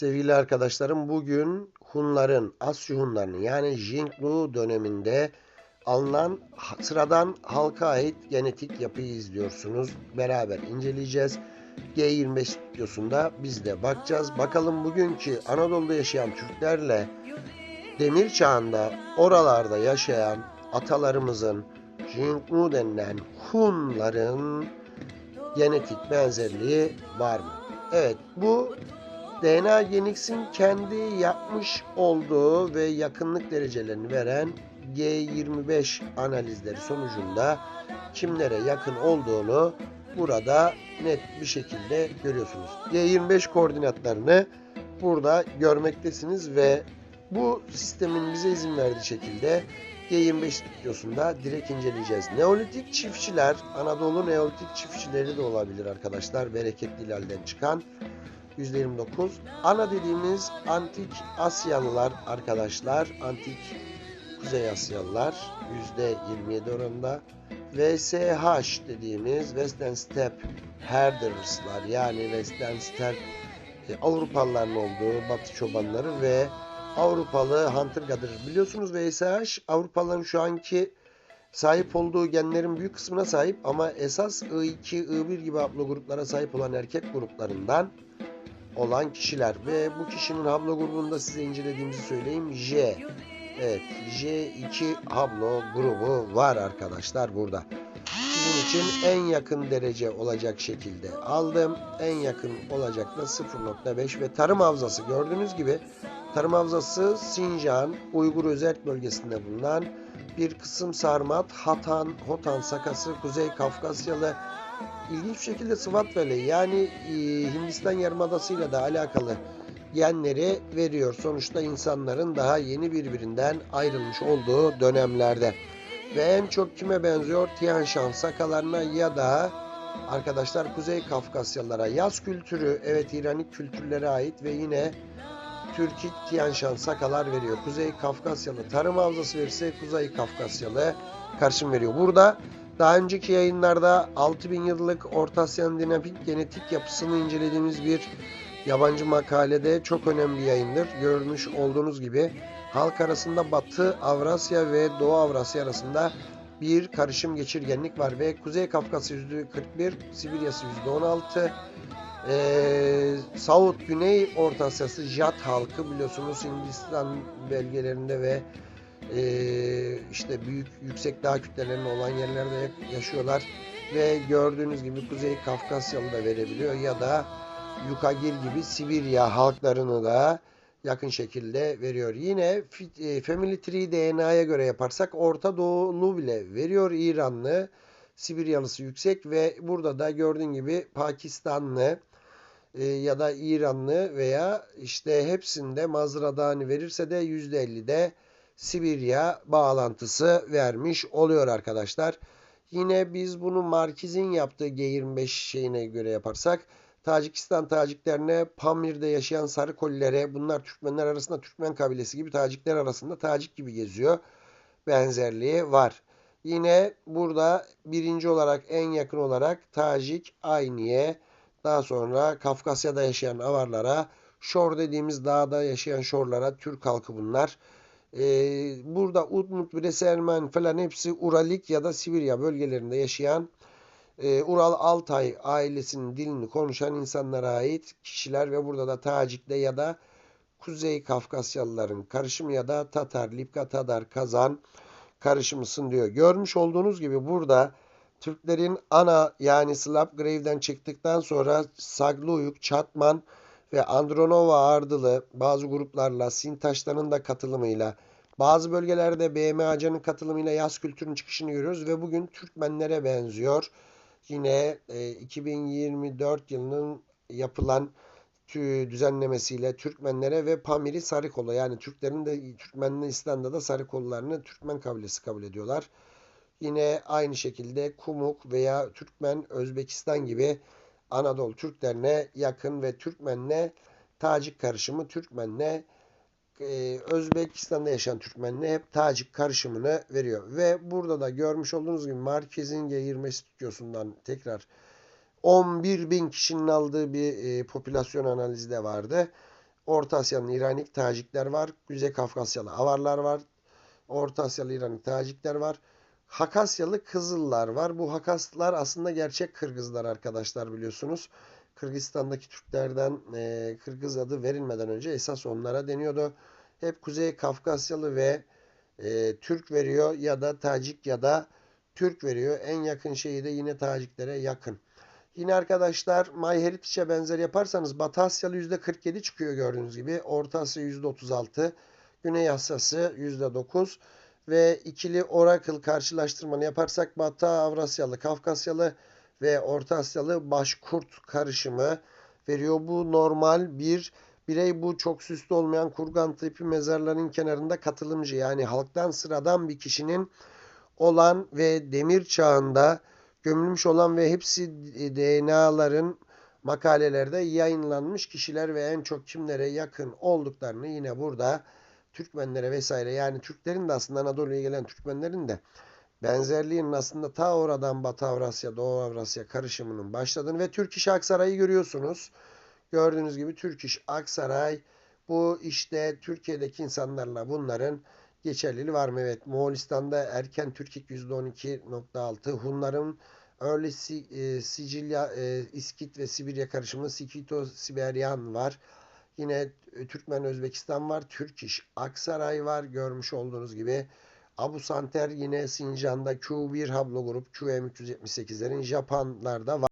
Sevgili arkadaşlarım bugün Hunların, Asya Hunlarının yani Jinglu döneminde alınan sıradan halka ait genetik yapıyı izliyorsunuz. Beraber inceleyeceğiz. G25 videosunda biz de bakacağız. Bakalım bugünkü Anadolu'da yaşayan Türklerle demir çağında oralarda yaşayan atalarımızın Jinglu denilen Hunların genetik benzerliği var mı? Evet bu DNA Genix'in kendi yapmış olduğu ve yakınlık derecelerini veren G25 analizleri sonucunda kimlere yakın olduğunu burada net bir şekilde görüyorsunuz. G25 koordinatlarını burada görmektesiniz ve bu sistemin bize izin verdiği şekilde G25 videosunda direkt inceleyeceğiz. Neolitik çiftçiler, Anadolu Neolitik çiftçileri de olabilir arkadaşlar. Bereketli ilalden çıkan. %29. Ana dediğimiz antik Asyalılar arkadaşlar. Antik Kuzey Asyalılar %27 oranında. VSH dediğimiz Western Steppe Herders'lar yani Western Steppe e, Avrupalıların olduğu Batı çobanları ve Avrupalı Hunter Gatherer. Biliyorsunuz VSH Avrupalıların şu anki sahip olduğu genlerin büyük kısmına sahip ama esas I2, I1 gibi haplogruplara sahip olan erkek gruplarından olan kişiler ve bu kişinin hablo grubunda size incelediğimizi söyleyeyim. J. Evet, J2 hablo grubu var arkadaşlar burada. Sizin için en yakın derece olacak şekilde aldım. En yakın olacak da 0.5 ve tarım havzası gördüğünüz gibi tarım havzası Sincan, Uygur Özerk bölgesinde bulunan bir kısım sarmat, Hatan, Hotan sakası, Kuzey Kafkasyalı ilginç bir şekilde Sıvat Valley yani e, Hindistan Yarımadası ile de alakalı genleri veriyor. Sonuçta insanların daha yeni birbirinden ayrılmış olduğu dönemlerde. Ve en çok kime benziyor? Tian Shan sakalarına ya da arkadaşlar Kuzey Kafkasyalılara yaz kültürü evet İranik kültürlere ait ve yine Türkik Tian Shan sakalar veriyor. Kuzey Kafkasyalı tarım havzası verirse Kuzey Kafkasyalı karşım veriyor. Burada daha önceki yayınlarda 6000 yıllık Orta Asya'nın dinamik genetik yapısını incelediğimiz bir yabancı makalede çok önemli yayındır. Görmüş olduğunuz gibi halk arasında Batı Avrasya ve Doğu Avrasya arasında bir karışım geçirgenlik var ve Kuzey Kafkasya %41, Sibirya'sı %16, ee, South Güney Orta Asya'sı Jat halkı biliyorsunuz Hindistan belgelerinde ve ee, işte büyük yüksek dağ kütlelerinin olan yerlerde yaşıyorlar ve gördüğünüz gibi Kuzey Kafkasyalı da verebiliyor ya da Yukagir gibi Sibirya halklarını da yakın şekilde veriyor. Yine e, Family Tree DNA'ya göre yaparsak Orta Doğulu bile veriyor İranlı. Sibiryalısı yüksek ve burada da gördüğün gibi Pakistanlı e, ya da İranlı veya işte hepsinde Mazradani verirse de %50'de Sibirya bağlantısı vermiş oluyor arkadaşlar. Yine biz bunu Markiz'in yaptığı G25 şeyine göre yaparsak Tacikistan Taciklerine Pamir'de yaşayan sarı kollere bunlar Türkmenler arasında Türkmen kabilesi gibi Tacikler arasında Tacik gibi geziyor. Benzerliği var. Yine burada birinci olarak en yakın olarak Tacik Ayniye daha sonra Kafkasya'da yaşayan Avarlara Şor dediğimiz dağda yaşayan Şorlara Türk halkı bunlar. Ee, burada Udmurt, Bresermen falan hepsi Uralik ya da Sibirya bölgelerinde yaşayan e, Ural Altay ailesinin dilini konuşan insanlara ait kişiler ve burada da Tacik'te ya da Kuzey Kafkasyalıların karışımı ya da Tatar, Lipka, Tadar, Kazan karışımısın diyor. Görmüş olduğunuz gibi burada Türklerin ana yani Slapgrave'den çıktıktan sonra Sagluyuk, Çatman ve Andronova ardılı bazı gruplarla Sintaşların da katılımıyla bazı bölgelerde BM Acan'ın katılımıyla yaz kültürünün çıkışını görüyoruz ve bugün Türkmenlere benziyor. Yine e, 2024 yılının yapılan tü- düzenlemesiyle Türkmenlere ve Pamiri Sarıkolu yani Türklerin de Türkmenistan'da da Sarıkollarını Türkmen kabilesi kabul ediyorlar. Yine aynı şekilde Kumuk veya Türkmen Özbekistan gibi Anadolu Türklerine yakın ve Türkmenle Tacik karışımı Türkmenle e, Özbekistan'da yaşayan Türkmenle hep Tacik karışımını veriyor. Ve burada da görmüş olduğunuz gibi Marquez'in G20 stüdyosundan tekrar 11 bin kişinin aldığı bir e, popülasyon analizi de vardı. Orta Asya'nın İranik Tacikler var. Kuzey Kafkasyalı Avarlar var. Orta Asyalı İranik Tacikler var. Hakasyalı Kızıllar var. Bu Hakaslar aslında gerçek Kırgızlar arkadaşlar biliyorsunuz. Kırgızistan'daki Türklerden e, Kırgız adı verilmeden önce esas onlara deniyordu. Hep Kuzey Kafkasyalı ve e, Türk veriyor ya da Tacik ya da Türk veriyor. En yakın şeyi de yine Taciklere yakın. Yine arkadaşlar MyHeritage'e benzer yaparsanız Batı Asyalı %47 çıkıyor gördüğünüz gibi. Orta Asya %36. Güney Asya'sı %9 ve ikili Oracle karşılaştırmanı yaparsak Batı Avrasyalı, Kafkasyalı ve Orta Asyalı Başkurt karışımı veriyor. Bu normal bir birey bu çok süslü olmayan kurgan tipi mezarların kenarında katılımcı yani halktan sıradan bir kişinin olan ve demir çağında gömülmüş olan ve hepsi DNA'ların makalelerde yayınlanmış kişiler ve en çok kimlere yakın olduklarını yine burada Türkmenlere vesaire yani Türklerin de aslında Anadolu'ya gelen Türkmenlerin de benzerliğinin aslında ta oradan Batı Avrasya, Doğu Avrasya karışımının başladığını ve Türk İş Aksaray'ı görüyorsunuz. Gördüğünüz gibi Türk İş Aksaray bu işte Türkiye'deki insanlarla bunların geçerliliği var mı? Evet. Moğolistan'da erken Türkik %12.6. Hunların Early e, Sicilya, e, İskit ve Sibirya karışımı Sikito-Siberian var. Yine e, Türkmen Özbekistan var. Türk İş Aksaray var. Görmüş olduğunuz gibi. Abu Santer yine Sincan'da Q1 haplogrup QM378'lerin Japonlarda var.